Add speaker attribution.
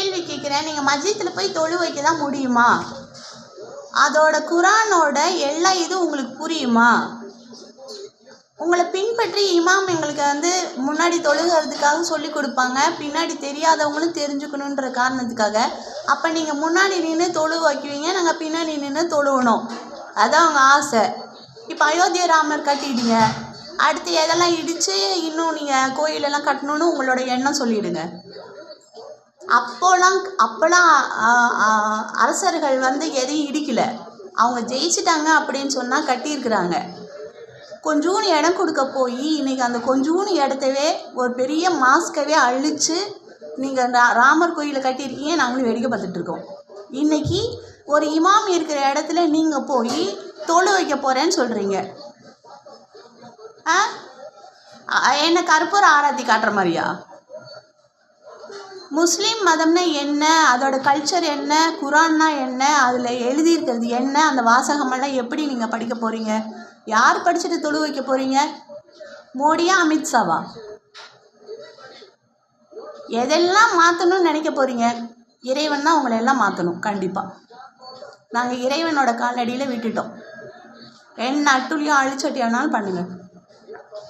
Speaker 1: கேள்வி கேட்குறேன். நீங்கள் மஸ்ஜித்தில் போய் தொழு வைக்க தான் முடியுமா? அதோட குரானோட எல்லா இதுவும் உங்களுக்கு புரியுமா? உங்களை பின்பற்றி இமாம் எங்களுக்கு வந்து முன்னாடி தொழுகிறதுக்காக சொல்லி கொடுப்பாங்க. பின்னாடி தெரியாதவங்களும் தெரிஞ்சுக்கணுன்ற காரணத்துக்காக. அப்போ நீங்கள் முன்னாடி நின்று தொழு வைக்குவீங்க நாங்கள் பின்னாடி நின்று தொழுவணும். அதான் அவங்க ஆசை. இப்போ அயோத்திய ராமர் கட்டிடுங்க. அடுத்து எதெல்லாம் இடித்து இன்னும் நீங்கள் கோயிலெல்லாம் கட்டணும்னு உங்களோட எண்ணம் சொல்லிடுங்க. அப்போலாம் அப்போலாம் அரசர்கள் வந்து எதையும் இடிக்கலை. அவங்க ஜெயிச்சிட்டாங்க அப்படின்னு சொன்னால் கட்டியிருக்கிறாங்க. கொஞ்சோண்டு இடம் கொடுக்க போய் இன்றைக்கி அந்த கொஞ்சோண்டு இடத்தவே ஒரு பெரிய மாஸ்கவே அழித்து நீங்கள் ராமர் கோயிலை கட்டியிருக்கீங்க நாங்களும் வேடிக்கை பார்த்துட்ருக்கோம் இன்றைக்கி ஒரு இமாம் இருக்கிற இடத்துல நீங்கள் போய் தொழு வைக்க போகிறேன்னு சொல்கிறீங்க ஆ? என்னை கற்பூர ஆராத்தி காட்டுற மாதிரியா? முஸ்லீம் மதம்னா என்ன? அதோட கல்ச்சர் என்ன? குரான்னா என்ன? அதில் எழுதியிருக்கிறது என்ன? அந்த வாசகமெல்லாம் எப்படி நீங்கள் படிக்க போகிறீங்க யார் படிச்சுட்டு தொழு வைக்க போகிறீங்க மோடியா அமித்ஷாவா எதெல்லாம் மாற்றணும்னு நினைக்க போகிறீங்க இறைவன் தான் உங்களை எல்லாம் மாற்றணும் கண்டிப்பாக நாங்கள் இறைவனோட காலடியில் விட்டுட்டோம். என்ன அட்டுழியும் அழிச்சட்டி வேணாலும் பண்ணுங்கள்